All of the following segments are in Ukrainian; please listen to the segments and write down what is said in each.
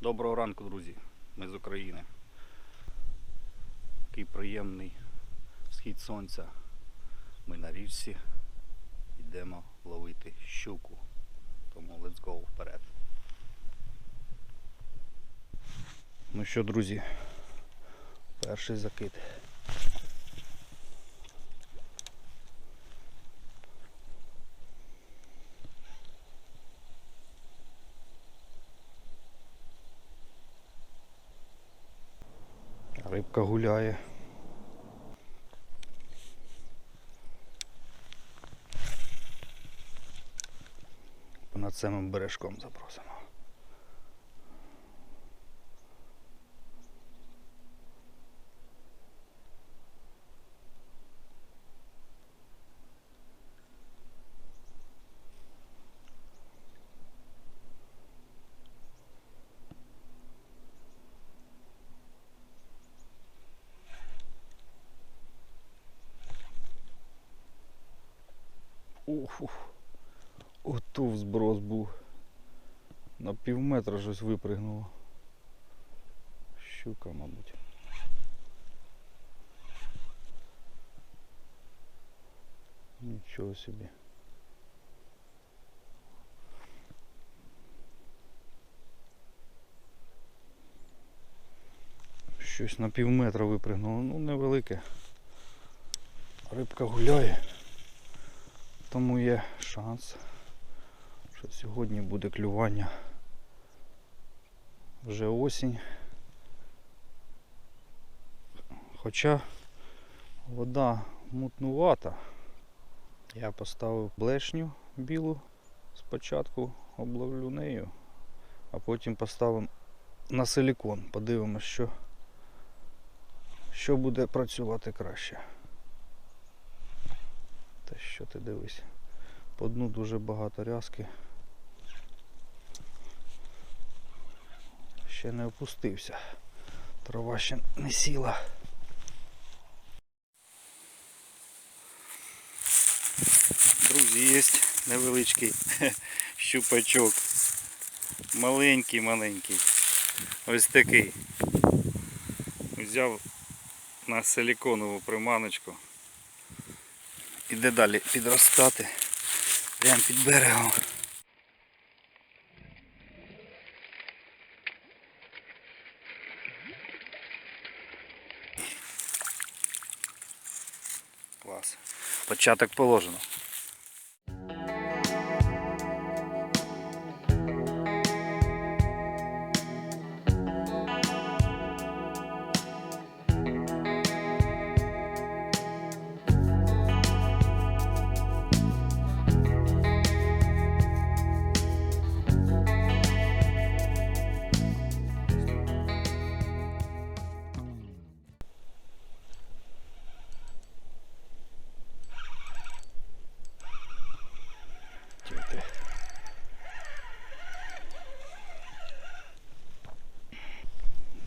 Доброго ранку, друзі. Ми з України. Такий приємний схід сонця. Ми на річці йдемо ловити щуку. Тому let's go вперед. Ну що, друзі, перший закид. Рибка гуляє. Понад самим бережком запросимо. Ух, ух. Ото зброс був. На пів метра щось випригнуло. Щука, мабуть. Нічого собі. Щось на пів метра випригнуло, ну невелике. Рибка гуляє. Тому є шанс, що сьогодні буде клювання. Вже осінь. Хоча вода мутнувата. Я поставив блешню білу спочатку, обловлю нею, а потім поставимо на силікон. Подивимось, що, що буде працювати краще. Та що ти дивись? По дну дуже багато рязки. Ще не опустився. Трава ще не сіла. Друзі, є невеличкий щупачок. Маленький, маленький. Ось такий. Взяв на силіконову приманочку. Іде далі підростати. Прямо під берегом. Клас. Початок положено.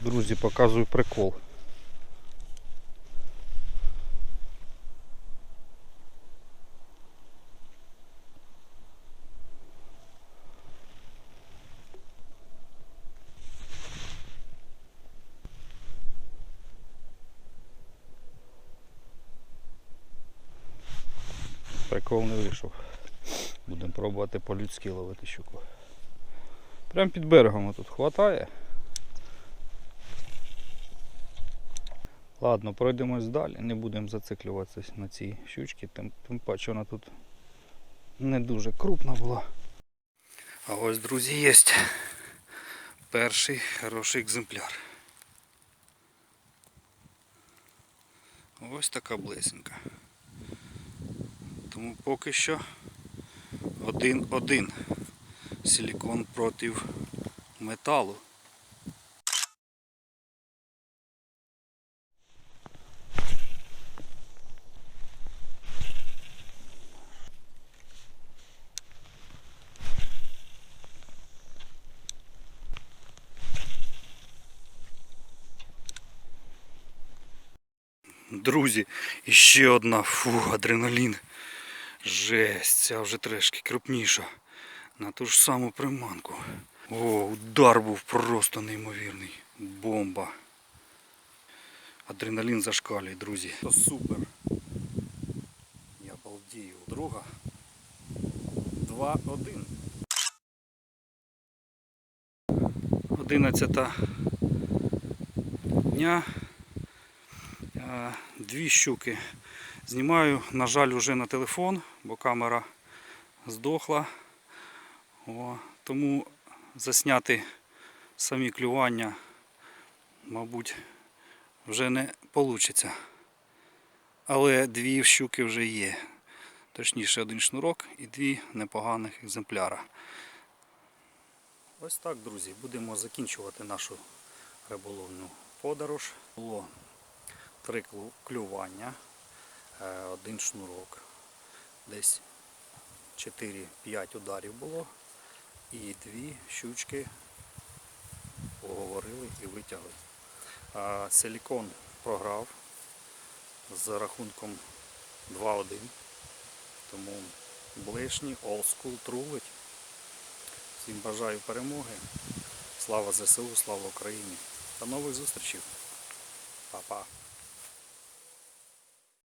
Друзі, показую прикол. Прикол не вийшов. Будемо пробувати по-людськи ловити щуку. Прям під берегом тут хватає. Ладно, пройдемось далі, не будемо зациклюватися на цій щучці, тим, тим паче вона тут не дуже крупна була. А ось, друзі, є перший хороший екземпляр. Ось така блесенька. Тому поки що один-один. Силікон проти металу. Друзі, іще одна фу, адреналін. Жесть, ця вже трошки крупніша. На ту ж саму приманку. О, удар був просто неймовірний. Бомба. Адреналін зашкалює, друзі. То супер. Я балдію. Друга. 2-1. 11 дня. Е, Дві щуки знімаю, на жаль, уже на телефон, бо камера здохла. О, тому засняти самі клювання, мабуть, вже не вийде. Але дві щуки вже є. Точніше, один шнурок і дві непоганих екземпляра. Ось так, друзі, будемо закінчувати нашу риболовну подорож. Було три клювання, е, один шнурок, десь 4-5 ударів було. І дві щучки поговорили і витягли. Силікон програв з рахунком 2-1. Тому блишні, олдскул трулить. Всім бажаю перемоги. Слава ЗСУ, слава Україні. До нових зустрічей. Па-па.